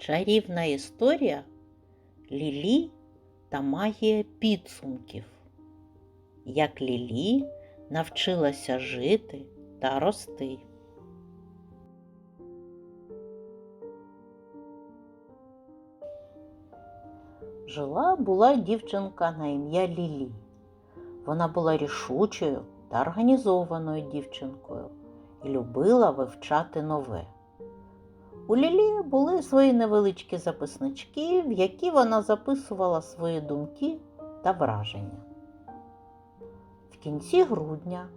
Чарівна історія Лілі та магія підсумків. Як Лілі навчилася жити та рости. Жила була дівчинка на ім'я Лілі. Вона була рішучою та організованою дівчинкою і любила вивчати нове. У Лілі були свої невеличкі записнички, в які вона записувала свої думки та враження. В кінці грудня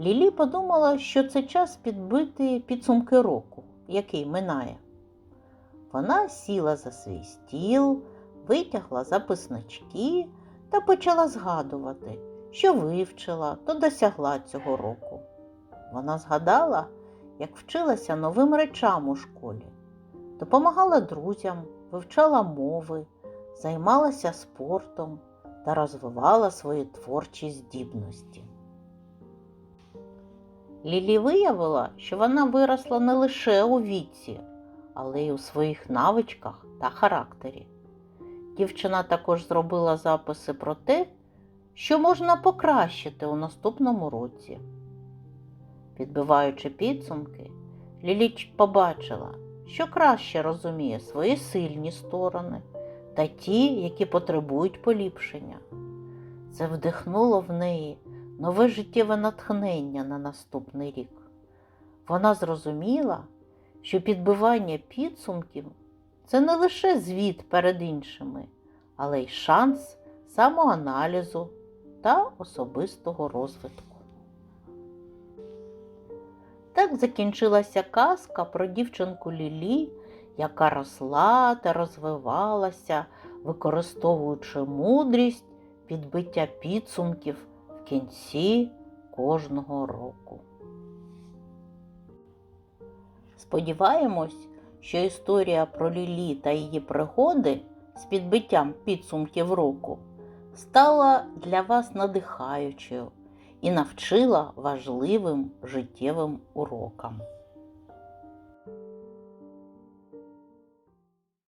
Лілі подумала, що це час підбити підсумки року, який минає. Вона сіла за свій стіл, витягла записнички та почала згадувати, що вивчила та досягла цього року. Вона згадала, як вчилася новим речам у школі, допомагала друзям, вивчала мови, займалася спортом та розвивала свої творчі здібності. Лілі виявила, що вона виросла не лише у віці, але й у своїх навичках та характері. Дівчина також зробила записи про те, що можна покращити у наступному році. Підбиваючи підсумки, Ліліч побачила, що краще розуміє свої сильні сторони та ті, які потребують поліпшення. Це вдихнуло в неї нове життєве натхнення на наступний рік. Вона зрозуміла, що підбивання підсумків це не лише звіт перед іншими, але й шанс самоаналізу та особистого розвитку. Так закінчилася казка про дівчинку Лілі, яка росла та розвивалася, використовуючи мудрість підбиття підсумків в кінці кожного року. Сподіваємось, що історія про Лілі та її пригоди з підбиттям підсумків року стала для вас надихаючою і навчила важливим життєвим урокам.